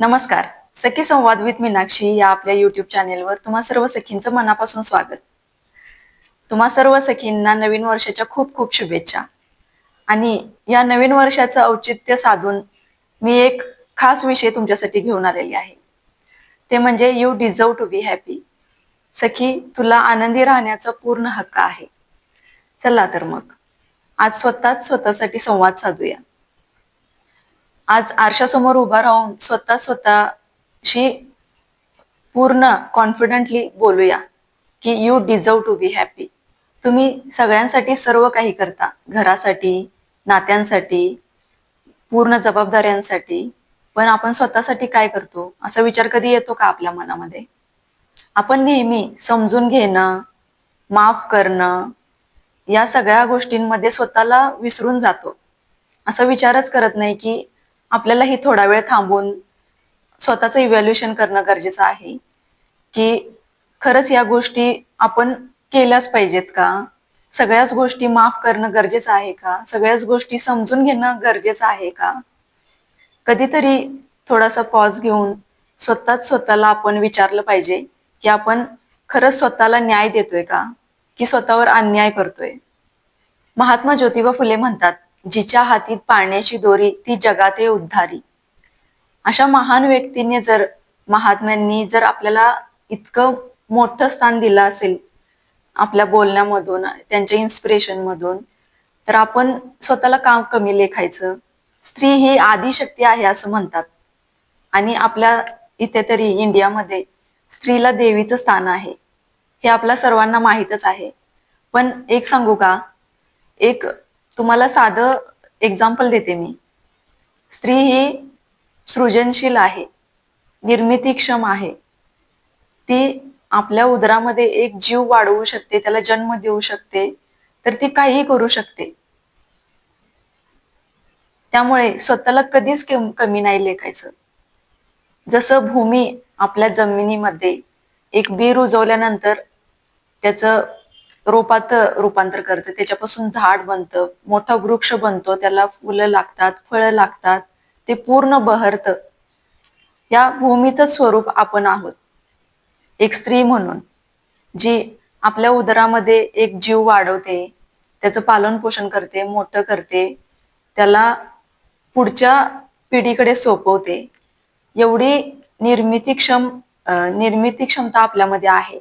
नमस्कार. सखी संवाद विथ मीनाक्षी या आपल्या युट्यूब चॅनेलवर तुम्हा सर्व सखींचं मनापासून स्वागत. तुम्हा सर्व सखींना नवीन वर्षाच्या खूप खूप शुभेच्छा. आणि या नवीन वर्षाचं औचित्य साधून मी एक खास विषय तुमच्यासाठी घेऊन आलेली आहे. ते म्हणजे you deserve to be happy सखी तुला आनंदी राहण्याचा पूर्ण हक्क आहे. चला तर मग. आज स्वतःच स्वतःसाठी संवाद साधूया. आज आरशासमोर उभा राहून स्वतः स्वतःशी पूर्ण कॉन्फिडंटली बोलूया की you deserve to be happy तुम्ही सगळ्यांसाठी सर्व काही करता. घरासाठी नात्यांसाठी पूर्ण जबाबदाऱ्यांसाठी. पण आपण स्वतःसाठी काय करतो? असा विचार कधी येतो का आपल्या मनामध्ये? आपण नेहमी समजून घेणं माफ करणं या सगळ्या गोष्टींमध्ये स्वतःला विसरून जातो. असा विचारच करत नाही की आपल्यालाही थोडा वेळ थांबून स्वतःचं इव्हॅल्युएशन करणं गरजेचं आहे. की खरंच या गोष्टी आपण केल्याच पाहिजेत का? सगळ्याच गोष्टी माफ करणं गरजेचं आहे का? सगळ्याच गोष्टी समजून घेणं गरजेचं आहे का? कधीतरी थोडासा पॉज घेऊन स्वतःच स्वतःला आपण विचारलं पाहिजे की आपण खरंच स्वतःला न्याय देतोय का? की स्वतःवर अन्याय करतोय? महात्मा ज्योतिबा फुले म्हणतात जिच्या हातीत पाळण्याची दोरी ती जगाते उद्धारी. अशा महान व्यक्तींनी जर महात्म्यांनी जर आपल्याला इतकं मोठं स्थान दिलं असेल आपल्या बोलण्यामधून त्यांच्या इन्स्पिरेशन मधून तर आपण स्वतःला काम कमी लेखायचं? स्त्री ही आदिशक्ती आहे असं म्हणतात. आणि आपल्या इथे तरी इंडियामध्ये स्त्रीला देवीचं स्थान आहे. हे आपल्या सर्वांना माहीतच आहे. पण एक सांगू का? एक तुम्हाला साधं एक्झाम्पल देते मी. स्त्री ही सृजनशील आहे निर्मितीक्षम आहे. ती आपल्या उदरामध्ये एक जीव वाढवू शकते त्याला जन्म देऊ शकते तर ती काहीही करू शकते. त्यामुळे स्वतःला कधीच कमी नाही लेखायचं. जसं भूमी आपल्या जमिनीमध्ये एक बी रुजवल्यानंतर त्याचं रोपात रूपांतर करते. त्याच्यापासून झाड बनतं. मोठा वृक्ष बनतो. त्याला फुलं लागतात फळं लागतात. ते पूर्ण बहरत. या भूमीचं स्वरूप आपण आहोत. एक स्त्री म्हणून जी आपल्या उदरामध्ये एक जीव वाढवते त्याचं पालन पोषण करते मोठं करते त्याला पुढच्या पिढीकडे सोपवते. एवढी निर्मितीक्षम निर्मिती क्षमता आपल्यामध्ये आहे.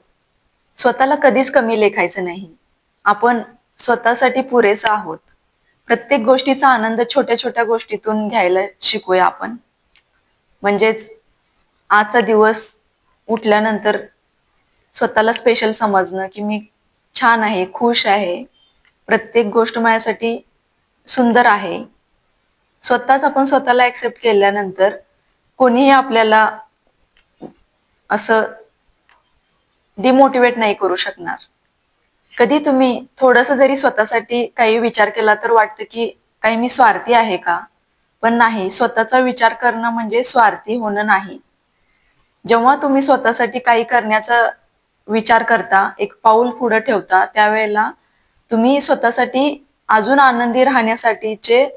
स्वतःला कधीच कमी लेखायचं नाही. आपण स्वतःसाठी पुरेसा आहोत. प्रत्येक गोष्टीचा आनंद छोट्या छोट्या गोष्टीतून घ्यायला शिकूया आपण. म्हणजेच आजचा दिवस उठल्यानंतर स्वतःला स्पेशल समजणं की मी छान आहे खुश आहे. प्रत्येक गोष्ट माझ्यासाठी सुंदर आहे. स्वतःच आपण स्वतःला ऍक्सेप्ट केल्यानंतर कोणीही आपल्याला असं डिमोटिवेट नाही करू शकणार. कधी तुम्ही थोडस जरी स्वतःसाठी काही विचार केला तर वाटतं की काही मी स्वार्थी आहे का? पण नाही स्वतःचा विचार करणं म्हणजे स्वार्थी होणं नाही. जेव्हा तुम्ही स्वतःसाठी काही करण्याचा विचार करता एक पाऊल पुढे ठेवता त्यावेळेला तुम्ही स्वतःसाठी अजून आनंदी राहण्यासाठीचे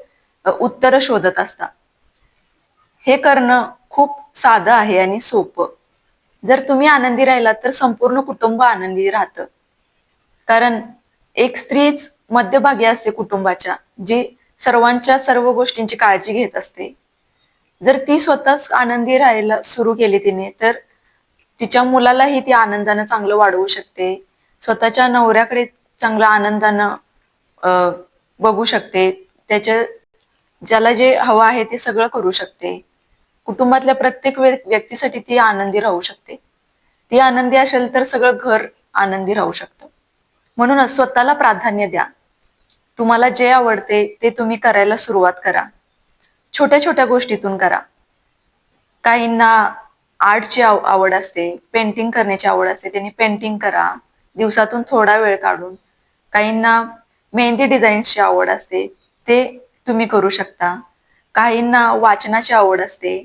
उत्तर शोधत असता. हे करणं खूप साधं आहे आणि सोपं. जर तुम्ही आनंदी राहिलात तर संपूर्ण कुटुंब आनंदी राहतं. कारण एक स्त्रीच मध्यभागी असते कुटुंबाच्या जी सर्वांच्या सर्व गोष्टींची काळजी घेत असते. जर ती स्वतःच आनंदी राहायला सुरू केली तिने तर तिच्या मुलालाही ती आनंदानं चांगलं वाढवू शकते. स्वतःच्या नवऱ्याकडे चांगलं आनंदानं बघू शकते. त्याच्या ज्याला जे हवं आहे ते सगळं करू शकते. कुटुंबातल्या प्रत्येक व्यक्तीसाठी ती आनंदी राहू शकते. ती आनंदी असेल तर सगळं घर आनंदी राहू शकतं. म्हणूनच स्वतःला प्राधान्य द्या. तुम्हाला जे आवडते ते तुम्ही करायला सुरुवात करा. छोट्या छोट्या गोष्टीतून करा. काहींना आर्टची आवड असते पेंटिंग करण्याची आवड असते त्यांनी पेंटिंग करा. दिवसातून थोडा वेळ काढून. काहींना मेहंदी डिझाईन्सची आवड असते ते तुम्ही करू शकता. काहींना वाचनाची आवड असते.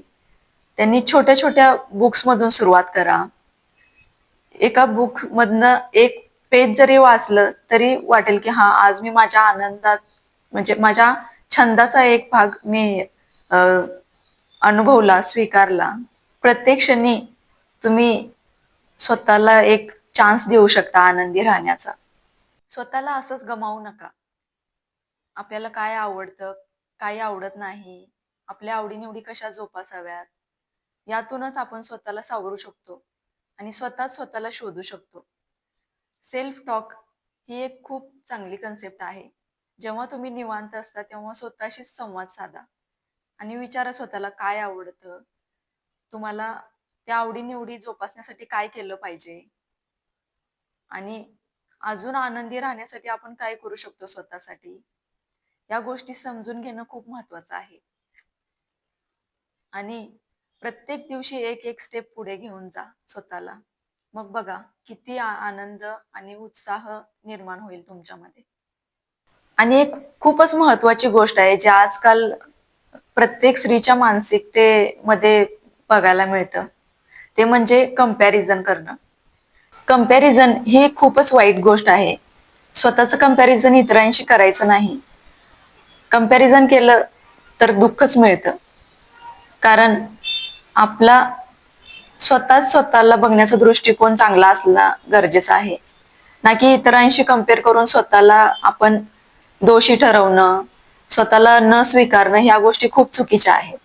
त्यांनी छोट्या छोट्या बुक्स मधून सुरुवात करा. एका बुक मधनं एक पेज जरी वाचलं तरी वाटेल की हा आज मी माझ्या आनंदात म्हणजे माझ्या छंदाचा एक भाग मी अनुभवला स्वीकारला. प्रत्येक क्षणी तुम्ही स्वतःला एक चान्स देऊ शकता आनंदी राहण्याचा. स्वतःला असंच गमावू नका. आपल्याला काय आवडतं काही आवडत नाही. आपल्या आवडीनिवडी कशा जोपासाव्यात? यातूनच आपण स्वतःला सावरू शकतो आणि स्वतः स्वतःला शोधू शकतो. सेल्फ टॉक ही एक खूप चांगली कन्सेप्ट आहे. जेव्हा तुम्ही निवांत असता तेव्हा स्वतःशीच संवाद साधा आणि विचारा स्वतःला काय आवडतं? तुम्हाला त्या आवडीनिवडी जोपासण्यासाठी काय केलं पाहिजे? आणि अजून आनंदी राहण्यासाठी आपण काय करू शकतो स्वतःसाठी? या गोष्टी समजून घेणं खूप महत्वाचं आहे. आणि प्रत्येक दिवशी एक एक स्टेप पुढे घेऊन जा स्वतःला. मग बघा किती आनंद आणि उत्साह निर्माण होईल तुमच्यामध्ये. आणि एक खूपच महत्वाची गोष्ट आहे जी आजकाल प्रत्येक स्त्रीच्या मानसिकतेमध्ये बघायला मिळतं ते म्हणजे कंपॅरिझन करणं. कंपॅरिझन ही खूपच वाईट गोष्ट आहे. स्वतःचं कंपॅरिझन इतरांशी करायचं नाही. कंपॅरिझन केलं तर दुःखच मिळतं. कारण आपला स्वतःच स्वतःला बघण्याचा दृष्टिकोन चांगला असला गरजेचा आहे. ना की इतरांशी कंपेअर करून स्वतःला आपण दोषी ठरवणं स्वतःला न स्वीकारणं ह्या गोष्टी खूप चुकीच्या आहेत.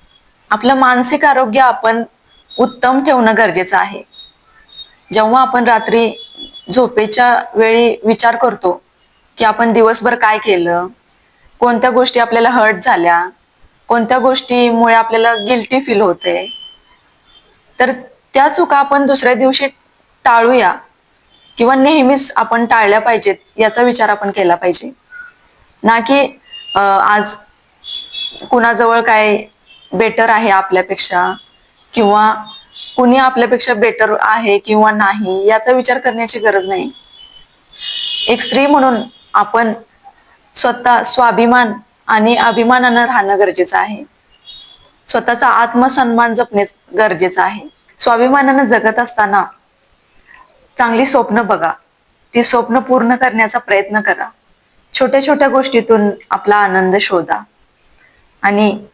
आपलं मानसिक आरोग्य आपण उत्तम ठेवणं गरजेचं आहे. जेव्हा आपण रात्री झोपेच्या वेळी विचार करतो की आपण दिवसभर काय केलं कोणत्या गोष्टी आपल्याला हर्ट झाल्या कोणत्या गोष्टीमुळे आपल्याला गिल्टी फील होते तर त्या चुका आपण दुसऱ्या दिवशी टाळूया किंवा नेहमीच आपण टाळल्या पाहिजेत याचा विचार आपण केला पाहिजे. ना की आज कुणाजवळ काय बेटर आहे आपल्यापेक्षा किंवा कुणी आपल्यापेक्षा बेटर आहे किंवा नाही याचा विचार करण्याची गरज नाही. एक स्त्री म्हणून आपण स्वतः स्वाभिमान आणि अभिमानानं राहणं गरजेचं आहे. स्वतःचा आत्मसन्मान जपणे गरजेचं आहे. स्वाभिमानानं जगत असताना चांगली स्वप्न बघा. ती स्वप्न पूर्ण करण्याचा प्रयत्न करा. छोट्या छोट्या गोष्टीतून आपला आनंद शोधा. आणि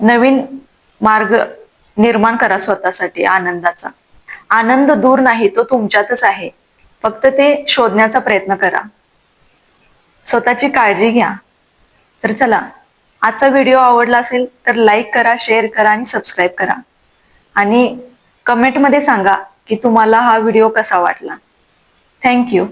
नवीन मार्ग निर्माण करा स्वतःसाठी आनंदाचा. आनंद दूर नाही तो तुमच्यातच आहे. फक्त ते शोधण्याचा प्रयत्न करा. स्वतःची काळजी घ्या. तर चला आजचा व्हिडिओ आवडला असेल तर लाईक करा शेअर करा आणि सबस्क्राईब करा. आणि कमेंटमध्ये सांगा की तुम्हाला हा व्हिडिओ कसा वाटला. थँक्यू